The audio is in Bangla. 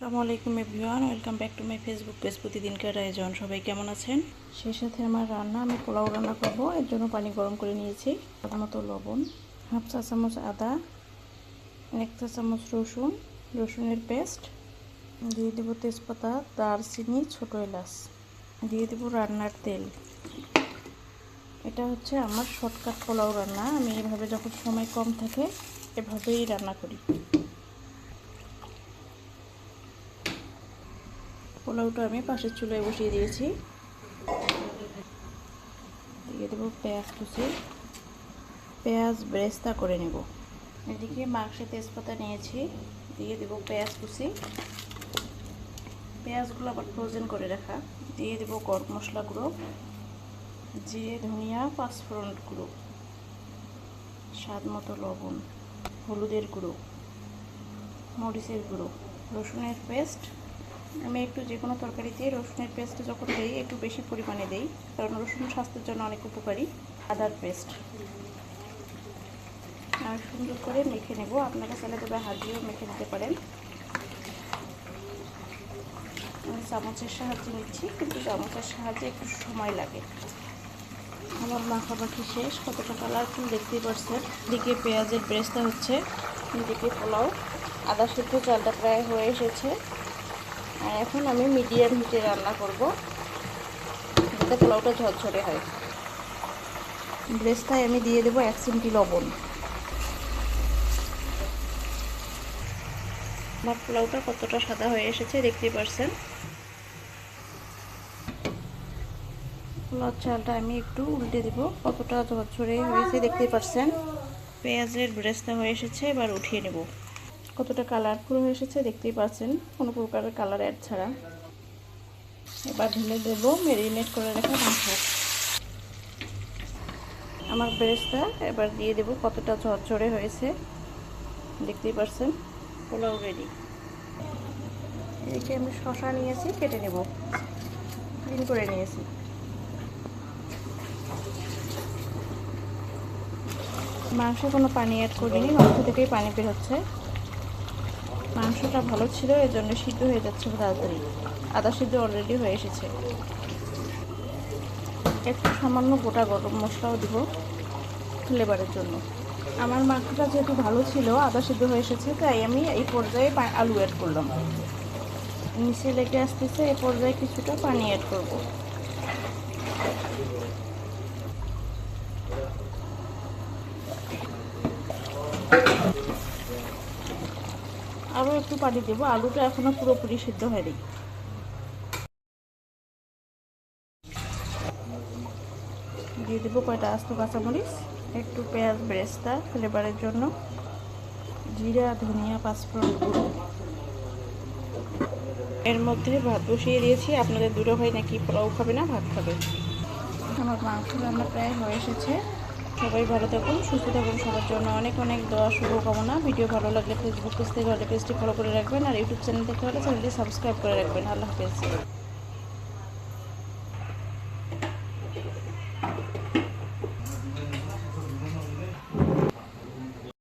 আসসালামু আলাইকুম everyone, welcome back to my Facebook page প্রতিদিনকার আয়োজন সবাই কেমন আছেন? সেই সাথে আমার রান্না, আমি পোলাও রান্না করব। এর জন্য পানি গরম করে নিয়েছি প্রথমত লবণ, হাফ চা চামচ আদা, এক চা চামচ রসুন, রসুনের পেস্ট, দিয়ে দেবো তেজপাতা, দারচিনি, ছোটো এলাচ, দিয়ে দেবো রান্নার তেল। এটা হচ্ছে আমার শর্টকাট পোলাও রান্না। আমি এভাবে যখন সময় কম থাকে, এভাবেই রান্না করি। পোলাওটা আমি পাশের চুলায় বসিয়ে দিয়েছি। দিয়ে দেবো পেঁয়াজ কুচি। পেঁয়াজ ব্রেস্তা করে নেব। এদিকে মাংসে তেজপাতা নিয়েছি। দিয়ে দেবো পেঁয়াজ কুচি। পেঁয়াজগুলো আবার ফ্রোজেন করে রাখা। দিয়ে দেবো গরম মশলা গুঁড়ো জিরে ধনিয়া পাঁচফোড়ন গুঁড়ো স্বাদ মতো লবণ, হলুদের গুঁড়ো, মরিচের গুঁড়ো, রসুনের পেস্ট আমি একটু যে কোনো তরকারিতে রসুনের পেস্ট যখন দিই, একটু বেশি পরিমাণে দিই, কারণ রসুন স্বাস্থ্যের জন্য অনেক উপকারী, আদার পেস্ট আমি সুন্দর করে মেখে নেব। আপনারা চাইলে তবে হাত দিয়েও মেখে নিতে পারেন। আমি চামচের সাহায্যে নিচ্ছি, কিন্তু চামচের সাহায্যে একটু সময় লাগে। আমার মাখামাখি শেষ। কতটা কালারফুল দেখতেই পারছেন। দিকে পেঁয়াজের ব্রেস্তা হচ্ছে দিকে পোলাও। আদা সিদ্ধ চালটা প্রায় হয়ে এসেছে। আর এখন আমি মিডিয়াম হিটে রান্না করব। যাতে পোলাওটা ঝরঝরে হয়। ব্রেস্তায় আমি দিয়ে দেবো এক চিমটি লবণ। আমার পোলাওটা কতটা সাদা হয়ে এসেছে দেখতে পারছেন। পোলাওর চালটা আমি একটু উল্টে দিব। কতটা ঝরঝরে হয়েছে দেখতে পারছেন। পেঁয়াজের ব্রেস্তা হয়ে এসেছে, এবার উঠিয়ে নেব। কতটা কালারফুল হয়ে এসেছে দেখতেই পাচ্ছেন। কোনো প্রকারের কালার অ্যাড ছাড়া। এবার ঢেলে দেব মেরিনেট করে রাখা মাংস। আমার ব্রেস্তা, এবার দিয়ে দেব কতটা ঝরঝরে হয়েছে। দেখতেই পাচ্ছেন, পোলাও রেডি এদিকে আমি শশা নিয়েছি, কেটে নেব। ক্লিন করে নিয়েছি। মাংসে কোনো পানি অ্যাড করিনি, মাংস থেকেই পানি বের হচ্ছে। মাংসটা ভালো ছিল এর জন্য সিদ্ধ হয়ে যাচ্ছে তাড়াতাড়ি। আদা সিদ্ধ অলরেডি হয়ে এসেছে। একটু সামান্য গোটা গরম মশলাও দিব ফ্লেভারের জন্য। আমার মাংসটা যেহেতু ভালো ছিল, আদা সিদ্ধ হয়ে এসেছে, তাই আমি এই পর্যায়ে আলু অ্যাড করলাম। নিচে লেগে আসতেছে এই পর্যায়ে কিছুটা পানি অ্যাড করব। একটু পানি দেবো। আলুটা এখনও পুরোপুরি সিদ্ধ হয়নি। দিয়ে দেবো কয়টা আস্ত কাঁচামরিচ, একটু পেঁয়াজ ব্রেস্তা ফ্লেভারের জন্য, জিরা, ধনিয়া, পাঁচফোড়ন গুঁড়ো। এর মধ্যে ভাত বসিয়ে দিয়েছি। আপনাদের দুটো ভাই নাকি পোলাও খাবে না, ভাত খাবে? আমার মাংস রান্না প্রায় হয়ে এসেছে। সবাই ভালো থাকুন, সুস্থ থাকুন, সবার জন্য অনেক অনেক দোয়া, শুভকামনা। ভিডিও ভালো লাগলে ফেসবুক পেজ থেকে হলে পেজটি ফলো করে রাখবেন আর ইউটিউব চ্যানেল থেকে হলে চ্যানেলটি সাবস্ক্রাইব করে রাখবেন। আল্লাহ হাফেজ।